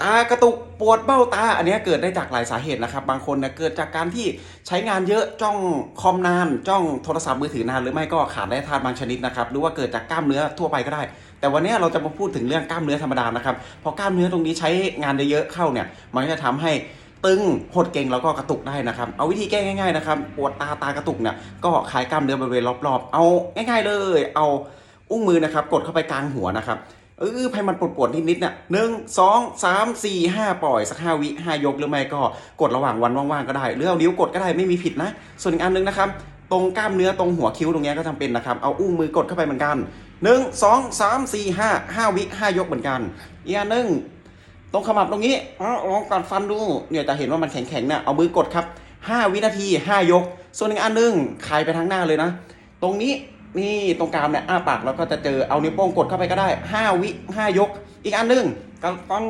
ตากระตุกปวดเบ้าตา อันนี้เกิดได้จากหลายสาเหตุนะครับ บางคนเนี่ยเกิดจากการที่ใช้งานเยอะจ้องคอมนาน จ้องโทรศัพท์มือถือนาน หรือไม่ก็ขาดแร่ธาตุบางชนิดนะครับหรือว่าเกิดจากกล้ามเนื้อทั่วไปก็ได้ แต่วันนี้เราจะมาพูดถึงเรื่องกล้ามเนื้อธรรมดานะครับพอกล้ามเนื้อตรงนี้ใช้งานเยอะๆเข้าเนี่ยมันก็จะทำให้ตึงหดเก่งแล้วก็กระตุกได้นะครับ เอาวิธีแก้ง่ายๆนะครับปวดตาตากระตุกเนี่ยก็คลายกล้ามเนื้อบริเวณรอบๆ เอาง่าย ๆเลย เอาอุ้งมือนะครับกดเข้าไปกลางหัวนะครับ เออให้มันปวดปวดๆนิดๆเนี่ยหนึ่งสองสามสี่ห้าปล่อยสักห้าวิห้ายกหรือไม่ก็กดระหว่างวันว่างๆก็ได้หรือเอานิ้วกดก็ได้ไม่มีผิดนะ ส่วนอีกอันหนึงนะครับตรงกล้ามเนื้อตรงหัวคิ้วตรงเนี้ยก็จำเป็นนะครับ เอาอุ้งมือกดเข้าไปเหมือนกันหนึ่งสองสามสี่ห้าห้าวิห้ายกเหมือนกันอีกอันหนึ่งตรงขมับตรงนี้อลองกัดฟันดูเนี่ยจะเห็นว่ามันแข็งๆเนี่ยเอามือกดครับห้าวินาทีห้ายก ส่วนอีกอันหนึ่งคลายไปทางหน้าเลยนะ ตรงนี้ นี่ตรงกลางเนี่ยอ้าปากแล้วก็จะเจอเอานิ้วโป้งกดเข้าไปก็ได้ 5 วิ 5 ยก อีกอันนึงก็ต้อง